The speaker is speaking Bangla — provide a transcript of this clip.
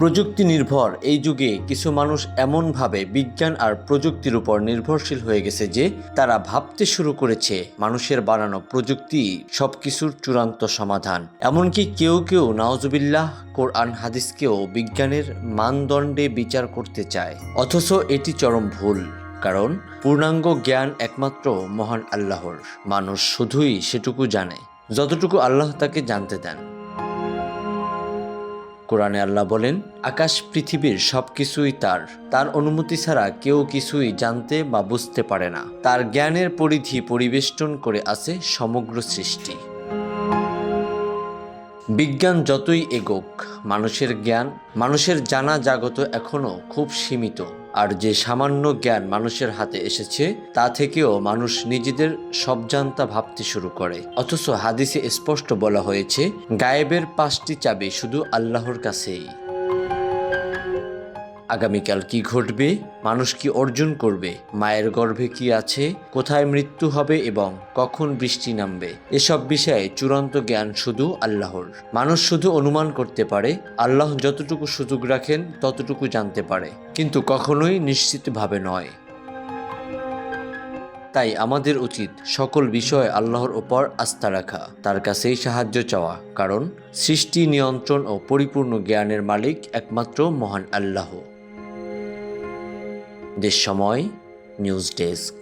প্রযুক্তি নির্ভর এই যুগে কিছু মানুষ এমনভাবে বিজ্ঞান আর প্রযুক্তির উপর নির্ভরশীল হয়ে গেছে যে তারা ভাবতে শুরু করেছে মানুষের বানানো প্রযুক্তি সব কিছুর চূড়ান্ত সমাধান। এমনকি কেউ কেউ নাওজুবিল্লাহ কোরআন হাদিসকেও বিজ্ঞানের মানদণ্ডে বিচার করতে চায়। অথচ এটি চরম ভুল, কারণ পূর্ণাঙ্গ জ্ঞান একমাত্র মহান আল্লাহর। মানুষ শুধুই সেটুকু জানে, যতটুকু আল্লাহ তাকে জানতে দেন। কোরআনে আল্লাহ বলেন, আকাশ পৃথিবীর সব কিছুই তার। তার অনুমতি ছাড়া কেউ কিছুই জানতে বা বুঝতে পারে না। তার জ্ঞানের পরিধি পরিবেষ্টন করে আছে সমগ্র সৃষ্টি। বিজ্ঞান যতই এগোক, মানুষের জ্ঞান, মানুষের জানা জাগত এখনও খুব সীমিত। আর যে সামান্য জ্ঞান মানুষের হাতে এসেছে, তা থেকেও মানুষ নিজেদের সব জানতা ভাবতে শুরু করে। অথচ হাদিসে স্পষ্ট বলা হয়েছে, গায়েবের পাঁচটি চাবি শুধু আল্লাহর কাছেই। আগামীকাল কি ঘটবে? মানুষ কি অর্জন করবে? মায়ের গর্ভে কি আছে? কোথায় মৃত্যু হবে এবং কখন বৃষ্টি নামবে? এসব বিষয়ে চূড়ান্ত জ্ঞান শুধু আল্লাহর। মানুষ শুধু অনুমান করতে পারে, আল্লাহ যতটুকু সুযোগ রাখেন, ততটুকু জানতে পারে, কিন্তু কখনোই নিশ্চিতভাবে নয়। তাই আমাদের উচিত সকল বিষয়ে আল্লাহর ওপর আস্থা রাখা, তার কাছেই সাহায্য চাওয়া, কারণ সৃষ্টি, নিয়ন্ত্রণ ও পরিপূর্ণ জ্ঞানের মালিক একমাত্র মহান আল্লাহ। দেশ সময় নিউজ ডেস্ক